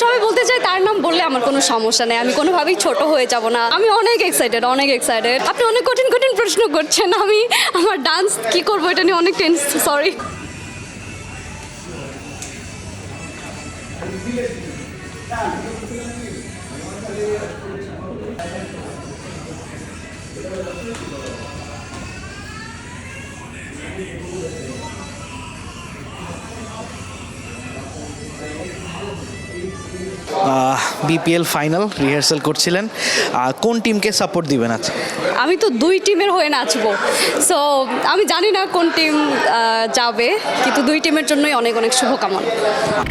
সবাই বলতে চাই তার নাম বললে আমার কোনো সমস্যা নেই, আমি কোনোভাবেই ছোট হয়ে যাব না। আমি অনেক এক্সাইটেড অনেক এক্সাইটেড আপনি অনেক কঠিন কঠিন প্রশ্ন করছেন। আমি আমার ডান্স কি করব এটা নিয়ে অনেক tense sorry BPL final rehearsal করছিলেন। কোন টিমকে সাপোর্ট দিবেন আজ? আমি তো দুই টিমের হয়ে নাচবো। সো আমি জানি না কোন টিম যাবে কিন্তু দুই টিমের জন্যই অনেক অনেক শুভকামনা।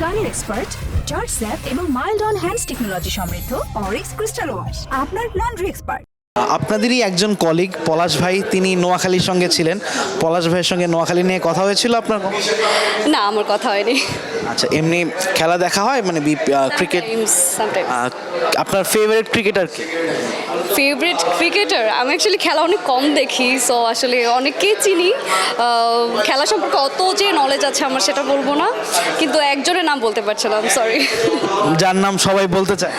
গানের এক্সপার্ট চার্জ স্যাপ এবং মাইল্ড অন হ্যান্ডস টেকনোলজি সমৃদ্ধ অরিক্স ক্রিস্টাল ওয়াশ আপনার লন্ড্রি এক্সপার্ট আপনাদেরই একজন কলিগ পলাশ ভাই তিনি নোয়াখালীর সঙ্গে ছিলেন। পলাশ ভাইয়ের সঙ্গে নোয়াখালী নিয়ে কথা হয়েছিল আপনার? না আমার কথা হয়নি। আচ্ছা এমনি খেলা দেখা হয়? মানে ক্রিকেট আপনার ফেভারিট ক্রিকেটার কি? ফেভারিট ক্রিকেটার আমি অ্যাকচুয়ালি খেলা অনেক কম দেখি সো আসলে অনেককেই চিনি। খেলা সম্পর্কে অত যে নলেজ আছে আমার সেটা বলব না কিন্তু একজনের নাম বলতে পারছিলাম সরি যার নাম সবাই বলতে চায়।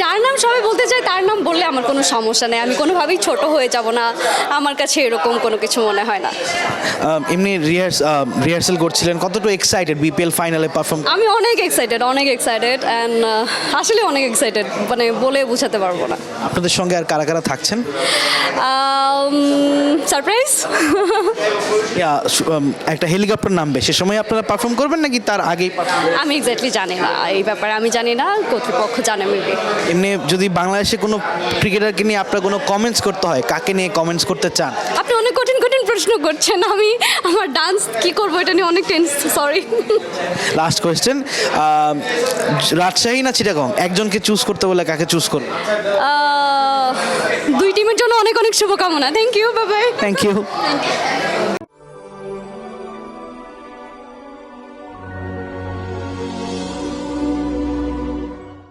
যার নাম সবাই বলতে চায় তার নাম বললে আমার কোনো সমস্যা নেই। আমি কোনোভাবেই ছোট হয়ে যাব না। আমার কাছে এরকম কোনো কিছু মনে হয় না। এমনি রিহার্স রিহার্সাল করছিলেন। কতটুকু এক্সাইটেড বিপিএল ফাইনালে পারফর্ম আমি অনেক এক্সাইটেড অনেক এক্সাইটেড অ্যান্ড আসলে অনেক এক্সাইটেড মানে বলে বোঝাতে পারব না। আপনাদের সঙ্গে আর কারা কারা থাকছেন? সারপ্রাইজ একটা হেলিকপ্টার নামবে। সে সময় আপনারা পারফর্ম করবেন নাকি তার আগেই perform? আমি এক্স্যাক্টলি জানি না। এই ব্যাপারে আমি জানি না। কর্তৃপক্ষ জানে এমনি যদি বাংলাদেশে কোনো ক্রিকেটারকে নিয়ে আপনার কোনো কমেন্টস করতে হয় কাকে নিয়ে কমেন্টস করতে চান? আপনি অনেক কঠিন কঠিন প্রশ্ন করছেন। আমি আমার ডান্স কি করব এটা নিয়ে অনেক tense sorry last question Rajshahi না চিটাগং? একজনকে চুজ করতে বলে কাকে চুজ করবে দুই টিমের জন্য অনেক অনেক শুভকামনা। Thank you bye bye thank you